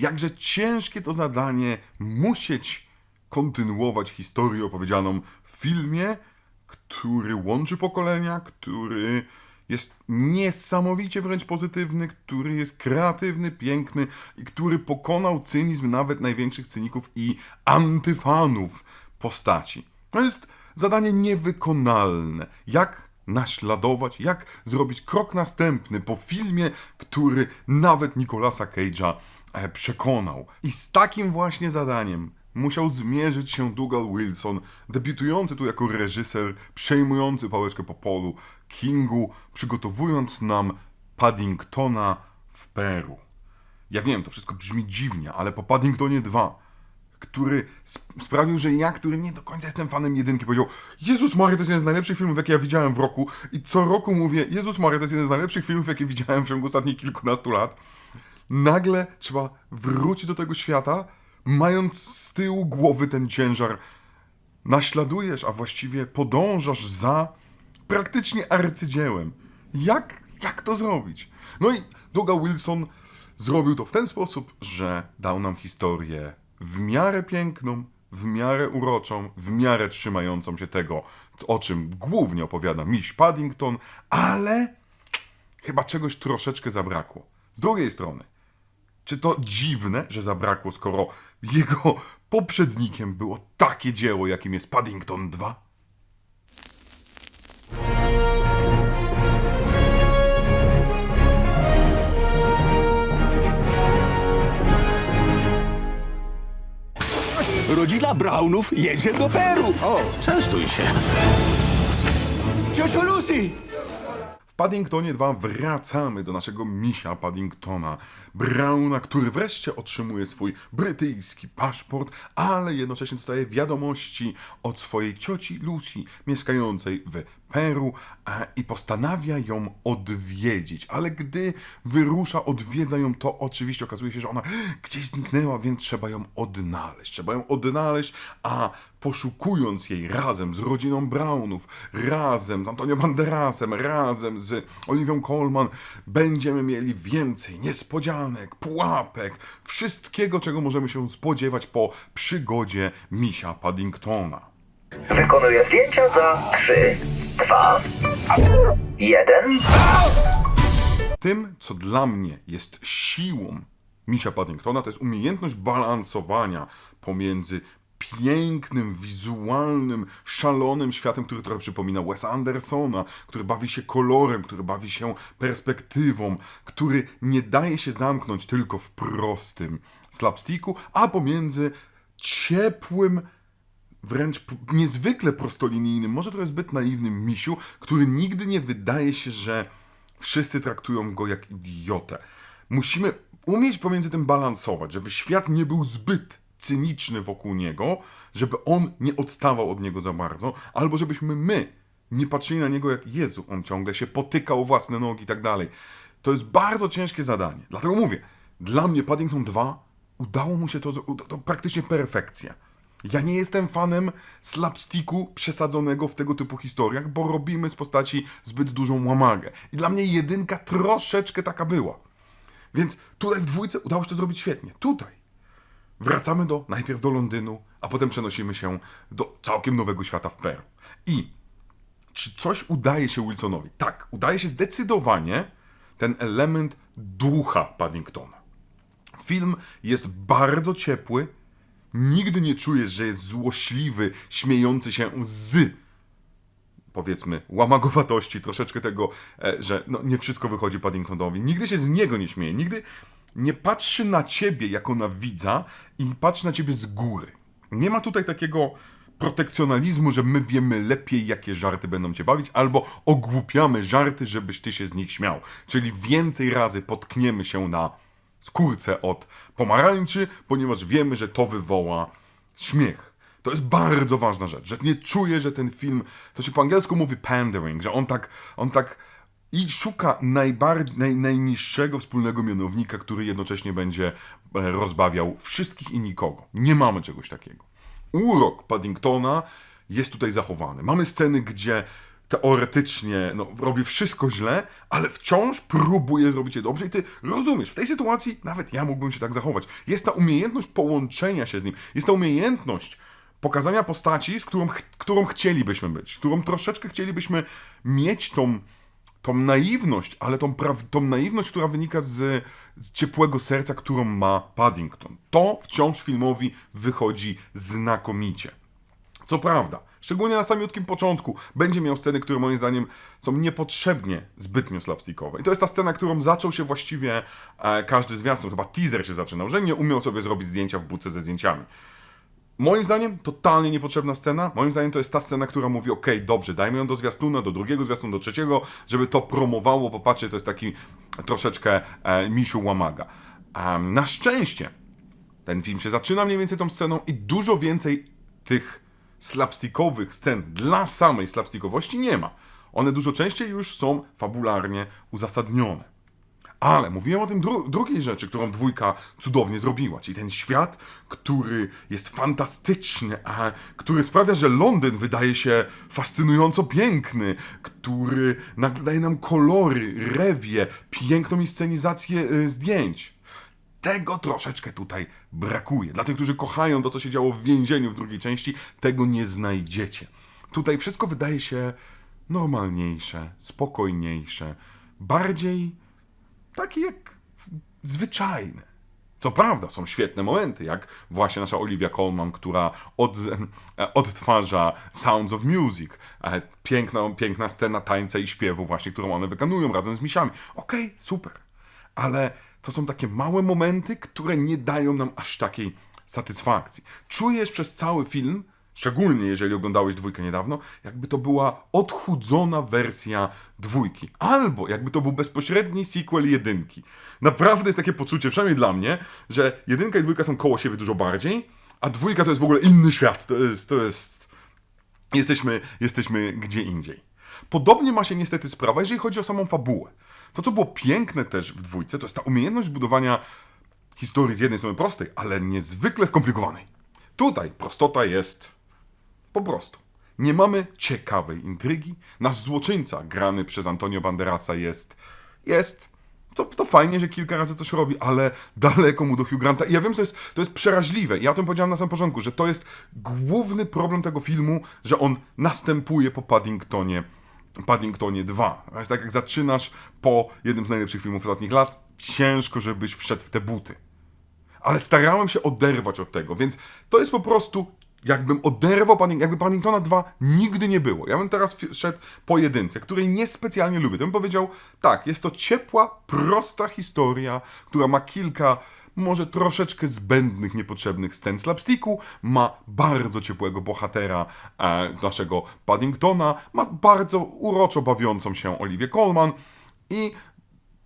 jakże ciężkie to zadanie musieć kontynuować historię opowiedzianą w filmie, który łączy pokolenia, który jest niesamowicie wręcz pozytywny, który jest kreatywny, piękny i który pokonał cynizm nawet największych cyników i antyfanów postaci. To jest zadanie niewykonalne. Jak naśladować, jak zrobić krok następny po filmie, który nawet Nicolasa Cage'a przekonał. I z takim właśnie zadaniem musiał zmierzyć się Dougal Wilson, debiutujący tu jako reżyser, przejmujący pałeczkę po polu Kingu, przygotowując nam Paddingtona w Peru. Ja wiem, to wszystko brzmi dziwnie, ale po Paddingtonie 2, który sp- sprawił, że ja, który nie do końca jestem fanem jedynki, powiedział Jezus Maria, to jest jeden z najlepszych filmów, jakie ja widziałem w roku i co roku mówię, Jezus Maria, to jest jeden z najlepszych filmów, jakie widziałem w ciągu ostatnich kilkunastu lat. Nagle trzeba wrócić do tego świata, mając z tyłu głowy ten ciężar. Naśladujesz, a właściwie podążasz za praktycznie arcydziełem. Jak, jak to zrobić? No i Dougal Wilson zrobił to w ten sposób, że dał nam historię w miarę piękną, w miarę uroczą, w miarę trzymającą się tego, o czym głównie opowiada miś Paddington, ale chyba czegoś troszeczkę zabrakło. Z drugiej strony, czy to dziwne, że zabrakło, skoro jego poprzednikiem było takie dzieło, jakim jest Paddington 2? Rodzina Brownów jedzie do Peru. O, częstuj się. Ciociu Lucy! Paddingtonie 2 wracamy do naszego misia Paddingtona, Browna, który wreszcie otrzymuje swój brytyjski paszport, ale jednocześnie dostaje wiadomości od swojej cioci Lucy, mieszkającej w Peru i postanawia ją odwiedzić. Ale gdy wyrusza, odwiedza ją, to oczywiście okazuje się, że ona gdzieś zniknęła, więc trzeba ją odnaleźć. Trzeba ją odnaleźć, a poszukując jej razem z rodziną Brownów, razem z Antonio Banderasem, razem z Oliwią Colman, będziemy mieli więcej niespodzianek, pułapek, wszystkiego, czego możemy się spodziewać po przygodzie misia Paddingtona. Wykonuję zdjęcia za 3, 2, 1. Tym, co dla mnie jest siłą misia Paddingtona, to jest umiejętność balansowania pomiędzy pięknym, wizualnym, szalonym światem, który trochę przypomina Wesa Andersona, który bawi się kolorem, który bawi się perspektywą, który nie daje się zamknąć tylko w prostym slapsticku, a pomiędzy ciepłym, wręcz niezwykle prostolinijnym, może trochę zbyt naiwnym misiu, który nigdy nie wydaje się, że wszyscy traktują go jak idiotę. Musimy umieć pomiędzy tym balansować, żeby świat nie był zbyt cyniczny wokół niego, żeby on nie odstawał od niego za bardzo, albo żebyśmy my nie patrzyli na niego jak Jezu, on ciągle się potyka o własne nogi i tak dalej. To jest bardzo ciężkie zadanie. Dlatego mówię, dla mnie Paddington 2 udało mu się to, to praktycznie perfekcja. Ja nie jestem fanem slapsticku przesadzonego w tego typu historiach, bo robimy z postaci zbyt dużą łamagę. I dla mnie jedynka troszeczkę taka była. Więc tutaj w dwójce udało się to zrobić świetnie. Tutaj wracamy do, najpierw do Londynu, a potem przenosimy się do całkiem nowego świata w Peru. I czy coś udaje się Wilsonowi? Tak, udaje się zdecydowanie ten element ducha Paddingtona. Film jest bardzo ciepły. Nigdy nie czujesz, że jest złośliwy, śmiejący się z powiedzmy łamagowatości, troszeczkę tego, e, że no, nie wszystko wychodzi Paddingtonowi. Nigdy się z niego nie śmieje, nigdy nie patrzy na ciebie jako na widza i patrzy na ciebie z góry. Nie ma tutaj takiego protekcjonalizmu, że my wiemy lepiej, jakie żarty będą cię bawić, albo ogłupiamy żarty, żebyś ty się z nich śmiał. Czyli więcej razy potkniemy się na skórce od pomarańczy, ponieważ wiemy, że to wywoła śmiech. To jest bardzo ważna rzecz, że nie czuję, że ten film, to się po angielsku mówi pandering, że on tak, on tak i szuka najbardziej, naj, najniższego wspólnego mianownika, który jednocześnie będzie e, rozbawiał wszystkich i nikogo. Nie mamy czegoś takiego. Urok Paddingtona jest tutaj zachowany. Mamy sceny, gdzie teoretycznie no, robi wszystko źle, ale wciąż próbuje zrobić je dobrze i ty rozumiesz, w tej sytuacji nawet ja mógłbym się tak zachować. Jest ta umiejętność połączenia się z nim, jest ta umiejętność pokazania postaci, z którą, ch- którą chcielibyśmy być, którą troszeczkę chcielibyśmy mieć tą, tą naiwność, ale tą, tą naiwność, która wynika z, z ciepłego serca, którą ma Paddington. To wciąż filmowi wychodzi znakomicie. Co prawda, szczególnie na samiutkim początku, będzie miał sceny, które moim zdaniem są niepotrzebnie zbytnio slapstickowe. I to jest ta scena, którą zaczął się właściwie e, każdy zwiastun, chyba teaser się zaczynał, że nie umiał sobie zrobić zdjęcia w budce ze zdjęciami. Moim zdaniem totalnie niepotrzebna scena. Moim zdaniem to jest ta scena, która mówi: OK, dobrze, dajmy ją do zwiastuna, do drugiego zwiastuna, do trzeciego, żeby to promowało. Popatrzcie, to jest taki troszeczkę e, misiu łamaga. Em, na szczęście ten film się zaczyna mniej więcej tą sceną i dużo więcej tych slapstickowych scen dla samej slapstickowości nie ma. One dużo częściej już są fabularnie uzasadnione. Ale mówiłem o tym dru- drugiej rzeczy, którą dwójka cudownie zrobiła, czyli ten świat, który jest fantastyczny, a który sprawia, że Londyn wydaje się fascynująco piękny, który daje nam kolory, rewie, piękną inscenizację y, zdjęć. Tego troszeczkę tutaj brakuje. Dla tych, którzy kochają to, co się działo w więzieniu w drugiej części, tego nie znajdziecie. Tutaj wszystko wydaje się normalniejsze, spokojniejsze, bardziej takie jak zwyczajne. Co prawda, są świetne momenty, jak właśnie nasza Olivia Colman, która od, e, odtwarza Sounds of Music. E, Piękna, piękna scena tańca i śpiewu właśnie, którą one wykonują razem z misiami. Okej, super. Ale to są takie małe momenty, które nie dają nam aż takiej satysfakcji. Czujesz przez cały film, szczególnie jeżeli oglądałeś dwójkę niedawno, jakby to była odchudzona wersja dwójki. Albo jakby to był bezpośredni sequel jedynki. Naprawdę jest takie poczucie, przynajmniej dla mnie, że jedynka i dwójka są koło siebie dużo bardziej, a dwójka to jest w ogóle inny świat. To jest, to jest jesteśmy, jesteśmy gdzie indziej. Podobnie ma się niestety sprawa, jeżeli chodzi o samą fabułę. To, co było piękne też w dwójce, to jest ta umiejętność budowania historii z jednej strony prostej, ale niezwykle skomplikowanej. Tutaj prostota jest po prostu. Nie mamy ciekawej intrygi. Nasz złoczyńca, grany przez Antonio Banderasa, jest. jest. To, to fajnie, że kilka razy coś robi, ale daleko mu do Hugh Granta. I ja wiem, że to jest, to jest przeraźliwe. Ja o tym powiedziałem na samym początku, że to jest główny problem tego filmu, że on następuje po Paddingtonie. Paddingtonie 2. To jest tak, jak zaczynasz po jednym z najlepszych filmów ostatnich lat, ciężko, żebyś wszedł w te buty ale starałem się oderwać od tego, więc to jest po prostu, jakbym oderwał, Padding- jakby Paddingtona 2 nigdy nie było. Ja bym teraz fi- szedł po jedynce, której niespecjalnie lubię. To bym powiedział, tak, jest to ciepła, prosta historia, która ma kilka, może troszeczkę zbędnych, niepotrzebnych scen slapsticku, ma bardzo ciepłego bohatera e, naszego Paddingtona, ma bardzo uroczo bawiącą się Olivię Colman i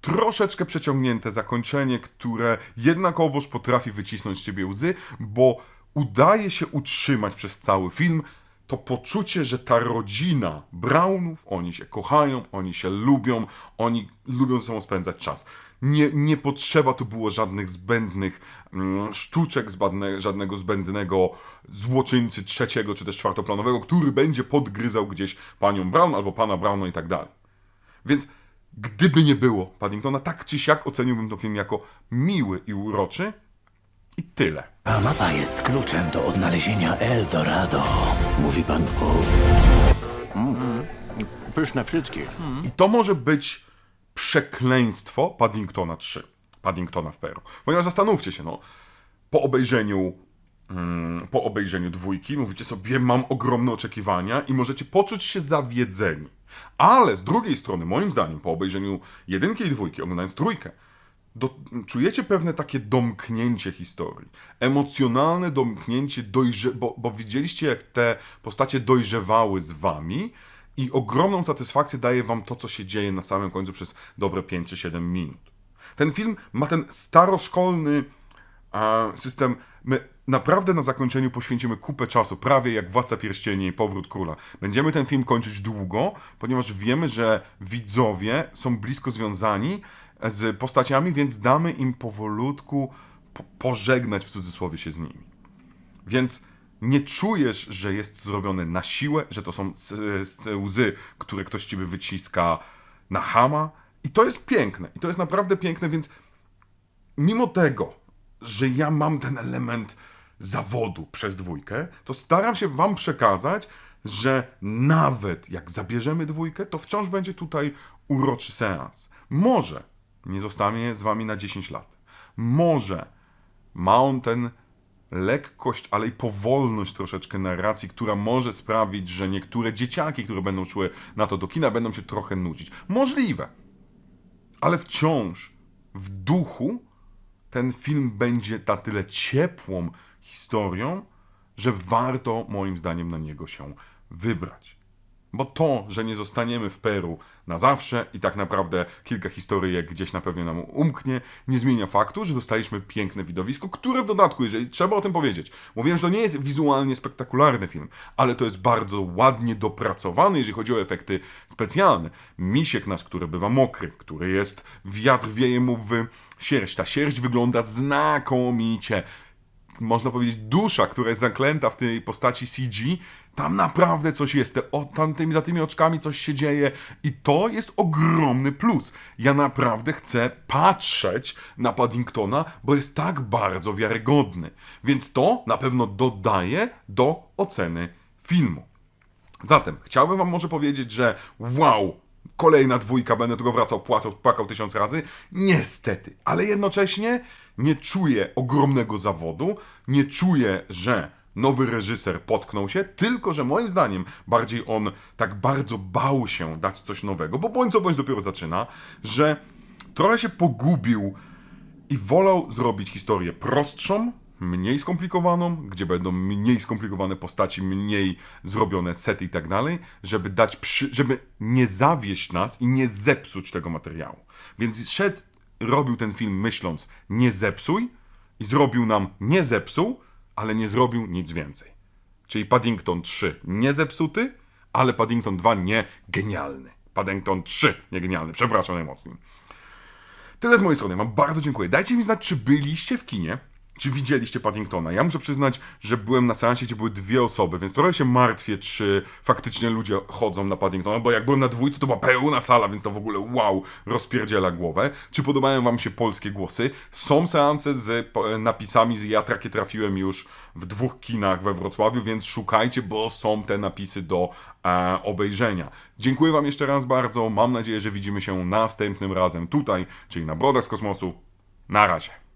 troszeczkę przeciągnięte zakończenie, które jednakowoż potrafi wycisnąć z ciebie łzy, bo udaje się utrzymać przez cały film to poczucie, że ta rodzina Brownów, oni się kochają, oni się lubią, oni lubią ze sobą spędzać czas. Nie, nie potrzeba tu było żadnych zbędnych mm, sztuczek, zbadne, żadnego zbędnego złoczyńcy trzeciego czy też czwartoplanowego, który będzie podgryzał gdzieś panią Brown albo pana Browna i tak dalej. Więc gdyby nie było Paddingtona, tak czy siak oceniłbym ten film jako miły i uroczy i tyle. A mapa jest kluczem do odnalezienia Eldorado. Mówi pan o... Mm, pyszne frytki. I to może być przekleństwo Paddingtona 3. Paddingtona w Peru. Ponieważ zastanówcie się, no, po obejrzeniu mm, po obejrzeniu dwójki mówicie sobie, mam ogromne oczekiwania i możecie poczuć się zawiedzeni. Ale z drugiej strony, moim zdaniem, po obejrzeniu jedynki i dwójki, oglądając trójkę, do, czujecie pewne takie domknięcie historii. Emocjonalne domknięcie, dojrze, bo, bo widzieliście, jak te postacie dojrzewały z wami i ogromną satysfakcję daje wam to, co się dzieje na samym końcu przez dobre 5 czy 7 minut. Ten film ma ten staroszkolny system. My naprawdę na zakończeniu poświęcimy kupę czasu, prawie jak Władca Pierścieni i Powrót Króla. Będziemy ten film kończyć długo, ponieważ wiemy, że widzowie są blisko związani z postaciami, więc damy im powolutku po pożegnać w cudzysłowie się z nimi. Więc Nie czujesz, że jest zrobione na siłę, że to są łzy, które ktoś ciebie wyciska na hama. I to jest piękne. I to jest naprawdę piękne, więc mimo tego, że ja mam ten element zawodu przez dwójkę, to staram się wam przekazać, że nawet jak zabierzemy dwójkę, to wciąż będzie tutaj uroczy seans. Może nie zostanie z wami na 10 lat. Może ma on ten lekkość, ale i powolność troszeczkę narracji, która może sprawić, że niektóre dzieciaki, które będą szły na to do kina, będą się trochę nudzić. Możliwe. Ale wciąż w duchu ten film będzie na tyle ciepłą historią, że warto moim zdaniem na niego się wybrać. Bo to, że nie zostaniemy w Peru na zawsze i tak naprawdę kilka historyjek gdzieś na pewno nam umknie, nie zmienia faktu, że dostaliśmy piękne widowisko, które w dodatku, jeżeli trzeba o tym powiedzieć, mówiłem, że to nie jest wizualnie spektakularny film, ale to jest bardzo ładnie dopracowany, jeżeli chodzi o efekty specjalne. Misiek nasz, który bywa mokry, który jest, wiatr wieje mu w sierść. Ta sierść wygląda znakomicie można powiedzieć, dusza, która jest zaklęta w tej postaci CG, tam naprawdę coś jest. Te, o, tam tymi, za tymi oczkami coś się dzieje i to jest ogromny plus. Ja naprawdę chcę patrzeć na Paddingtona, bo jest tak bardzo wiarygodny. Więc to na pewno dodaje do oceny filmu. Zatem chciałbym wam może powiedzieć, że wow, kolejna dwójka, będę tego wracał, płacał, płakał tysiąc razy. Niestety, ale jednocześnie nie czuję ogromnego zawodu, nie czuję, że nowy reżyser potknął się, tylko że moim zdaniem bardziej on tak bardzo bał się dać coś nowego, bo bądź co bądź dopiero zaczyna, że trochę się pogubił i wolał zrobić historię prostszą, mniej skomplikowaną, gdzie będą mniej skomplikowane postaci, mniej zrobione sety i tak dalej, żeby dać przy, żeby nie zawieść nas i nie zepsuć tego materiału. Więc szedł, robił ten film myśląc nie zepsuj i zrobił nam nie zepsuł, ale nie zrobił nic więcej. Czyli Paddington 3 nie zepsuty, ale Paddington 2 nie genialny. Paddington 3 nie genialny, przepraszam najmocniej. Tyle z mojej strony. Wam bardzo dziękuję. Dajcie mi znać, czy byliście w kinie, czy widzieliście Paddingtona. Ja muszę przyznać, że byłem na seansie, gdzie były dwie osoby, więc trochę się martwię, czy faktycznie ludzie chodzą na Paddingtona, bo jak byłem na dwójce, to była pełna sala, więc to w ogóle wow, rozpierdziela głowę. Czy podobają wam się polskie głosy? Są seanse z napisami, z ja takie trafiłem już w dwóch kinach we Wrocławiu, więc szukajcie, bo są te napisy do e, obejrzenia. Dziękuję wam jeszcze raz bardzo. Mam nadzieję, że widzimy się następnym razem tutaj, czyli na Brodach z Kosmosu. Na razie.